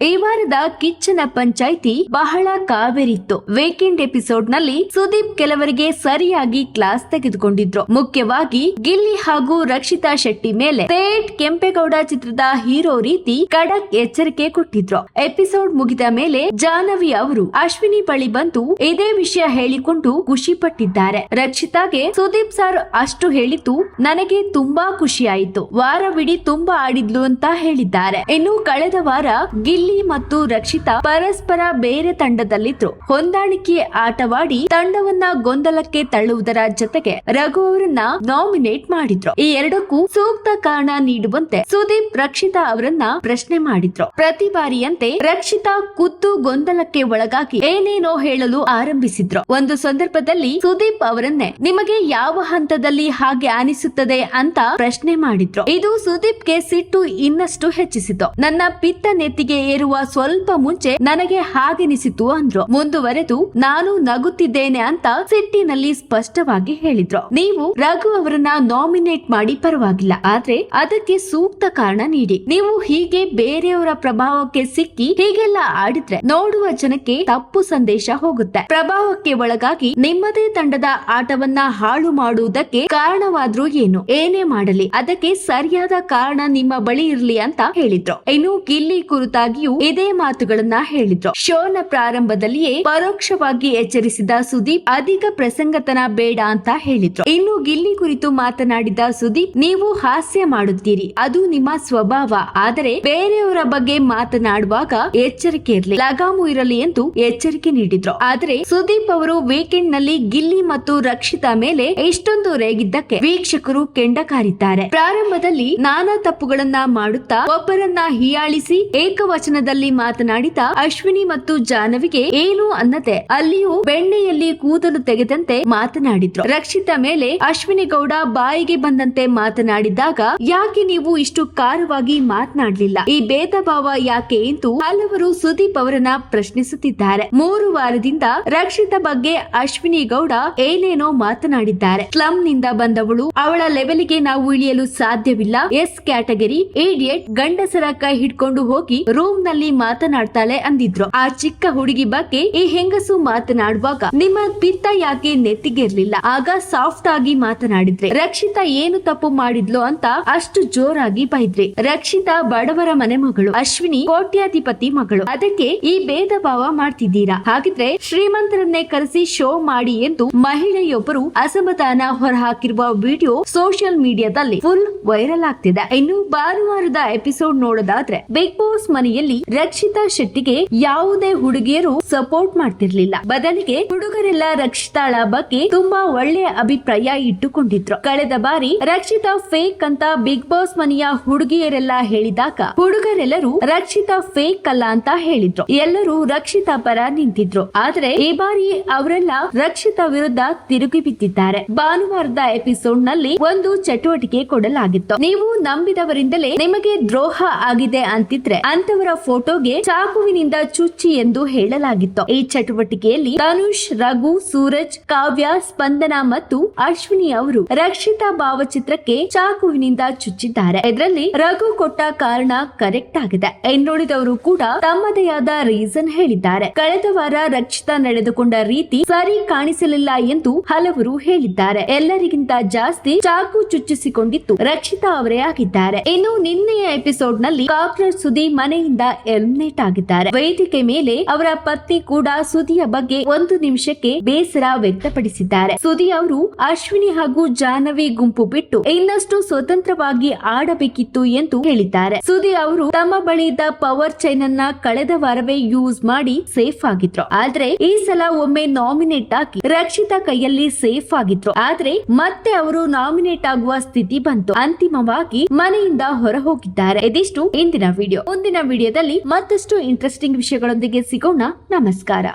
ಈ ವಾರದ ಕಿಚ್ಚನ ಪಂಚಾಯಿತಿ ಬಹಳ ಕಾವೇರಿತ್ತು. ವೀಕೆಂಡ್ ಎಪಿಸೋಡ್ನಲ್ಲಿ ಸುದೀಪ್ ಕೆಲವರಿಗೆ ಸರಿಯಾಗಿ ಕ್ಲಾಸ್ ತೆಗೆದುಕೊಂಡಿದ್ರು. ಮುಖ್ಯವಾಗಿ ಗಿಲ್ಲಿ ಹಾಗೂ ರಕ್ಷಿತಾ ಶೆಟ್ಟಿ ಮೇಲೆ ಸೇಟ್ ಕೆಂಪೇಗೌಡ ಚಿತ್ರದ ಹೀರೋ ರೀತಿ ಖಡಕ್ ಎಚ್ಚರಿಕೆ ಕೊಟ್ಟಿದ್ರು. ಎಪಿಸೋಡ್ ಮುಗಿದ ಮೇಲೆ ಜಾಹ್ನವಿ ಅವರು ಅಶ್ವಿನಿ ಬಳಿ ಬಂದು ಇದೇ ವಿಷಯ ಹೇಳಿಕೊಂಡು ಖುಷಿ ಪಟ್ಟಿದ್ದಾರೆ. ರಕ್ಷಿತಾಗೆ ಸುದೀಪ್ ಸರ್ ಅಷ್ಟು ಹೇಳಿತು ನನಗೆ ತುಂಬಾ ಖುಷಿಯಾಯಿತು. ವಾರವಿಡೀ ತುಂಬಾ ಆಡಿದ್ಲು ಅಂತ ಹೇಳಿದ್ದಾರೆ. ಇನ್ನು ಕಳೆದ ವಾರ ಗಿಲ್ಲಿ ಮತ್ತು ರಕ್ಷಿತಾ ಪರಸ್ಪರ ಬೇರೆ ತಂಡದಲ್ಲಿದ್ರು. ಹೊಂದಾಣಿಕೆ ಆಟವಾಡಿ ತಂಡವನ್ನ ಗೊಂದಲಕ್ಕೆ ತಳ್ಳುವುದರ ಜೊತೆಗೆ ರಘು ಅವರನ್ನ ನಾಮಿನೇಟ್ ಮಾಡಿದ್ರು. ಈ ಎರಡಕ್ಕೂ ಸೂಕ್ತ ಕಾರಣ ನೀಡುವಂತೆ ಸುದೀಪ್, ರಕ್ಷಿತಾ ಅವರನ್ನ ಪ್ರಶ್ನೆ ಮಾಡಿದ್ರು. ಪ್ರತಿ ಬಾರಿಯಂತೆ ರಕ್ಷಿತಾ ಕುತ್ತು ಗೊಂದಲಕ್ಕೆ ಒಳಗಾಗಿ ಏನೇನೋ ಹೇಳಲು ಆರಂಭಿಸಿದ್ರು. ಒಂದು ಸಂದರ್ಭದಲ್ಲಿ ಸುದೀಪ್ ಅವರನ್ನೇ, ನಿಮಗೆ ಯಾವ ಹಂತದಲ್ಲಿ ಹಾಗೆ ಅನಿಸುತ್ತದೆ ಅಂತ ಪ್ರಶ್ನೆ ಮಾಡಿದ್ರು. ಇದು ಸುದೀಪ್ಗೆ ಸಿಟ್ಟು ಇನ್ನಷ್ಟು ಹೆಚ್ಚಿಸಿತು. ನನ್ನ ಪಿತ್ತ ನೆತ್ತಿಗೆ ಏರುವ ಸ್ವಲ್ಪ ಮುಂಚೆ ನನಗೆ ಹಾಗೆನಿಸಿತು ಅಂದ್ರು. ಮುಂದುವರೆದು ನಾನು ನಗುತ್ತಿದ್ದೇನೆ ಅಂತ ಸಿಟ್ಟಿನಲ್ಲಿ ಸ್ಪಷ್ಟವಾಗಿ ಹೇಳಿದ್ರು. ನೀವು ರಘು ಅವರನ್ನ ನಾಮಿನೇಟ್ ಮಾಡಿ ಪರವಾಗಿಲ್ಲ. ಆದ್ರೆ ಅದಕ್ಕೆ ಸೂಕ್ತ ಕಾರಣ ನೀಡಿ. ನೀವು ಹೀಗೆ ಬೇರೆಯವರ ಪ್ರಭಾವಕ್ಕೆ ಸಿಕ್ಕಿ ಹೀಗೆಲ್ಲ ಆಡಿದ್ರೆ ನೋಡುವ ಜನಕ್ಕೆ ತಪ್ಪು ಸಂದೇಶ ಹೋಗುತ್ತೆ. ಪ್ರಭಾವಕ್ಕೆ ಒಳಗಾಗಿ ನಿಮ್ಮದೇ ತಂಡದ ಆಟವನ್ನ ಹಾಳು ಮಾಡುವುದಕ್ಕೆ ಕಾರಣವಾದ್ರೂ ಏನು? ಏನೇ ಮಾಡಲಿ, ಅದಕ್ಕೆ ಸರಿಯಾದ ಕಾರಣ ನಿಮ್ಮ ಬಳಿ ಇರ್ಲಿ ಅಂತ ಹೇಳಿದ್ರು. ಇನ್ನು ಗಿಲ್ಲಿ ಕುರಿತಾಗಿಯೂ ಇದೇ ಮಾತುಗಳನ್ನ ಹೇಳಿದ್ರು. ಶೋನ ಪ್ರಾರಂಭದಲ್ಲಿಯೇ ಪರೋಕ್ಷವಾಗಿ ಎಚ್ಚರಿಸಿದ ಸುದೀಪ್, ಅಧಿಕ ಪ್ರಸಂಗತನ ಬೇಡ ಅಂತ ಹೇಳಿದ್ರು. ಇನ್ನು ಗಿಲ್ಲಿ ಕುರಿತು ಮಾತನಾಡಿದ ಸುದೀಪ್, ನೀವು ಹಾಸ್ಯ ಮಾಡುತ್ತೀರಿ. ಅದು ನಿಮ್ಮ ಸ್ವಭಾವ. ಆದರೆ ಬೇರೆಯವರ ಬಗ್ಗೆ ಮಾತನಾಡುವಾಗ ಎಚ್ಚರಿಕೆ ಇರಲಿ. ಲಗಾಮು ಇರಲಿ ಎಂದು ಎಚ್ಚರಿಕೆ ನೀಡಿದ್ರು. ಆದರೆ ಸುದೀಪ್ ಅವರು ವೀಕೆಂಡ್ನಲ್ಲಿ ಗಿಲ್ಲಿ ಮತ್ತು ರಕ್ಷಿತಾ ಮೇಲೆ ಇಷ್ಟೊಂದು ರೇಗಿದ್ದಕ್ಕೆ ವೀಕ್ಷಕರು ಕೆಂಡ ಕಾರಿದ್ದಾರೆ ಪ್ರಾರಂಭದಲ್ಲಿ ನಾನಾ ತಪ್ಪುಗಳನ್ನ ಮಾಡುತ್ತಾ ಒಬ್ಬರನ್ನ ಹೀಯಾಳಿಸಿ ಏಕವಚನದಲ್ಲಿ ಮಾತನಾಡಿದ ಅಶ್ವಿನಿ ಮತ್ತು ಜಾನವಿಗೆ ಏನು ಅನ್ನದೆ ಅಲ್ಲಿಯೂ ಬೆಣ್ಣೆಯಲ್ಲಿ ಕೂದಲು ತೆಗೆದಂತೆ ಮಾತನಾಡಿದ್ರು. ರಕ್ಷಿತ ಮೇಲೆ ಅಶ್ವಿನಿ ಗೌಡ ಬಾಯಿಗೆ ಬಂದಂತೆ ಮಾತನಾಡಿದಾಗ ಯಾಕೆ ನೀವು ಇಷ್ಟು ಕಾರವಾಗಿ ಮಾತನಾಡಲಿಲ್ಲ? ಈ ಭೇದ ಭಾವ ಯಾಕೆ ಎಂದು ಹಲವರು ಸುದೀಪ್ ಅವರನ್ನ ಪ್ರಶ್ನಿಸುತ್ತಿದ್ದಾರೆ. ಮೂರು ವಾರದಿಂದ ರಕ್ಷಿತ ಬಗ್ಗೆ ಅಶ್ವಿನಿ ಗೌಡ ಏನೇನೋ ಮಾತನಾಡಿದ್ದಾರೆ. ಸ್ಲಮ್ನಿಂದ ಬಂದವಳು ಅವಳ ಲೆವೆಲ್ಗೆ ನಾವು ಇಳಿಯಲು ಸಾಧ್ಯವಿಲ್ಲ. ಎಸ್ ಕ್ಯಾಟಗರಿ ಏಡಿಯಟ್ ಗಂಡಸರ ಕೈ ಹಿಡ್ಕೊಂಡು ಹೋಗಿ ರೂಮ್ ನಲ್ಲಿ ಮಾತನಾಡ್ತಾಳೆ ಅಂದಿದ್ರು. ಆ ಚಿಕ್ಕ ಹುಡುಗಿ ಬಗ್ಗೆ ಈ ಹೆಂಗಸು ಮಾತನಾಡುವಾಗ ನಿಮ್ಮ ಪಿತ್ತ ಯಾಕೆ ನೆತ್ತಿಗಿರ್ಲಿಲ್ಲ? ಆಗ ಸಾಫ್ಟ್ ಆಗಿ ಮಾತನಾಡಿದ್ರೆ, ರಕ್ಷಿತಾ ಏನು ತಪ್ಪು ಮಾಡಿದ್ಲು ಅಂತ ಅಷ್ಟು ಜೋರಾಗಿ ಬೈದ್ರಿ. ರಕ್ಷಿತಾ ಬಡವರ ಮನೆ ಮಗಳು, ಅಶ್ವಿನಿ ಕೋಟ್ಯಾಧಿಪತಿ ಮಗಳು. ಅದಕ್ಕೆ ಈ ಭೇದ ಭಾವ ಮಾಡ್ತಿದ್ದೀರಾ? ಹಾಗಿದ್ರೆ ಶ್ರೀಮಂತರನ್ನೇ ಕರೆಸಿ ಶೋ ಮಾಡಿ ಎಂದು ಮಹಿಳೆಯೊಬ್ಬರು ಅಸಮಾಧಾನ ಹೊರಹಾಕಿರುವ ವಿಡಿಯೋ ಸೋಷಿಯಲ್ ಮೀಡಿಯಾದಲ್ಲಿ ಫುಲ್ ವೈರಲ್ ಆಗ್ತಿದೆ. ಇನ್ನು ಭಾನುವಾರದ ಎಪಿಸೋಡ್ ನೋಡೋದಾದ್ರೆ ಬಿಗ್ ಬಾಸ್ ಮನೆಯಲ್ಲಿ ರಕ್ಷಿತಾ ಶೆಟ್ಟಿಗೆ ಯಾವುದೇ ಹುಡುಗಿಯರು ಸಪೋರ್ಟ್ ಮಾಡ್ತಿರ್ಲಿಲ್ಲ. ಬದಲಿಗೆ ಹುಡುಗರೆಲ್ಲ ರಕ್ಷಿತಾಳ ಬಗ್ಗೆ ತುಂಬಾ ಒಳ್ಳೆಯ ಅಭಿಪ್ರಾಯ ಇಟ್ಟುಕೊಂಡಿದ್ರು. ಕಳೆದ ಬಾರಿ ರಕ್ಷಿತಾ ಫೇಕ್ ಅಂತ ಬಿಗ್ ಬಾಸ್ ಮನೆಯ ಹುಡುಗಿಯರೆಲ್ಲ ಹೇಳಿದಾಗ ಹುಡುಗರೆಲ್ಲರೂ ರಕ್ಷಿತಾ ಫೇಕ್ ಅಲ್ಲ ಅಂತ ಹೇಳಿದ್ರು. ಎಲ್ಲರೂ ರಕ್ಷಿತಾ ಪರ ನಿಂತಿದ್ರು. ಆದ್ರೆ ಈ ಬಾರಿ ಅವರೆಲ್ಲ ರಕ್ಷಿತಾ ವಿರುದ್ಧ ತಿರುಗಿ ಬಿದ್ದಿದ್ದಾರೆ. ಭಾನುವಾರದ ಎಪಿಸೋಡ್ನಲ್ಲಿ ಒಂದು ಚಟುವಟಿಕೆ ಕೊಡಲಾಗಿತ್ತು. ನೀವು ನಂಬಿದವರಿಂದಲೇ ನಿಮಗೆ ದ್ರೋಹ ಆಗಿದೆ ಅಂತಿದ್ರೆ ಅಂತವರ ಫೋಟೋಗೆ ಚಾಕುವಿನಿಂದ ಚುಚ್ಚಿ ಎಂದು ಹೇಳಲಾಗಿತ್ತು. ಈ ಚಟುವಟಿಕೆಯಲ್ಲಿ ಧನುಷ್, ರಘು, ಸೂರಜ್, ಕಾವ್ಯ, ಸ್ಪಂದನ ಮತ್ತು ಅಶ್ವಿನಿ ಅವರು ರಕ್ಷಿತಾ ಭಾವಚಿತ್ರಕ್ಕೆ ಚಾಕುವಿನಿಂದ ಚುಚ್ಚಿದ್ದಾರೆ. ಇದರಲ್ಲಿ ರಘು ಕೊಟ್ಟ ಕಾರಣ ಕರೆಕ್ಟ್ ಆಗಿದೆ. ಇನ್ನುಳಿದವರು ಕೂಡ ತಮ್ಮದೇ ಆದ ರೀಸನ್ ಹೇಳಿದ್ದಾರೆ. ಕಳೆದ ವಾರ ರಕ್ಷಿತಾ ನಡೆದುಕೊಂಡ ರೀತಿ ಸರಿ ಕಾಣಿಸಲಿಲ್ಲ ಎಂದು ಹಲವರು ಹೇಳಿದ್ದಾರೆ. ಎಲ್ಲರಿಗಿಂತ ಜಾಸ್ತಿ ಚಾಕು ಚುಚ್ಚಿಸಿಕೊಂಡಿತ್ತು ರಕ್ಷಿತಾ ಅವರೇ ಆಗಿದ್ದಾರೆ. ಇನ್ನು ನಿನ್ನೆಯ ಎಪಿಸೋಡ್ನಲ್ಲಿ ಕಾಕ್ರೋಚ್ ಸುದಿ ಮನೆಯಿಂದ ಎಲಿಮಿನೇಟ್ ಆಗಿದ್ದಾರೆ. ವೇದಿಕೆ ಮೇಲೆ ಅವರ ಪತ್ನಿ ಕೂಡ ಸುದಿಯ ಬಗ್ಗೆ ಒಂದು ನಿಮಿಷಕ್ಕೆ ಬೇಸರ ವ್ಯಕ್ತಪಡಿಸಿದ್ದಾರೆ. ಸುದಿ ಅವರು ಅಶ್ವಿನಿ ಹಾಗೂ ಜಾಹ್ನವಿ ಗುಂಪು ಬಿಟ್ಟು ಇನ್ನಷ್ಟು ಸ್ವತಂತ್ರವಾಗಿ ಆಡಬೇಕಿತ್ತು ಎಂದು ಹೇಳಿದ್ದಾರೆ. ಸುದಿ ಅವರು ತಮ್ಮ ಬಳಿ ಇದ್ದ ಪವರ್ ಚೈನ್ ಅನ್ನ ಕಳೆದ ವಾರವೇ ಯೂಸ್ ಮಾಡಿ ಸೇಫ್ ಆಗಿದ್ರು. ಆದ್ರೆ ಈ ಸಲ ಒಮ್ಮೆ ನಾಮಿನೇಟ್ ಆಗಿ ರಕ್ಷಿತಾ ಕೈಯಲ್ಲಿ ಸೇಫ್ ಆಗಿದ್ರು. ಆದ್ರೆ ಮತ್ತೆ ಅವರು ನಾಮಿನೇಟ್ ಆಗುವ ಸ್ಥಿತಿ ಬಂತು. ಅಂತಿಮವಾಗಿ ಮನೆಯಿಂದ ಹೊರ ಹೋಗಿದ್ದಾರೆ ಇದಿಷ್ಟು ಇಂದಿನ ವಿಡಿಯೋ. ಮುಂದಿನ ವಿಡಿಯೋದಲ್ಲಿ ಮತ್ತಷ್ಟು ಇಂಟ್ರೆಸ್ಟಿಂಗ್ ವಿಷಯಗಳೊಂದಿಗೆ ಸಿಗೋಣ. ನಮಸ್ಕಾರ.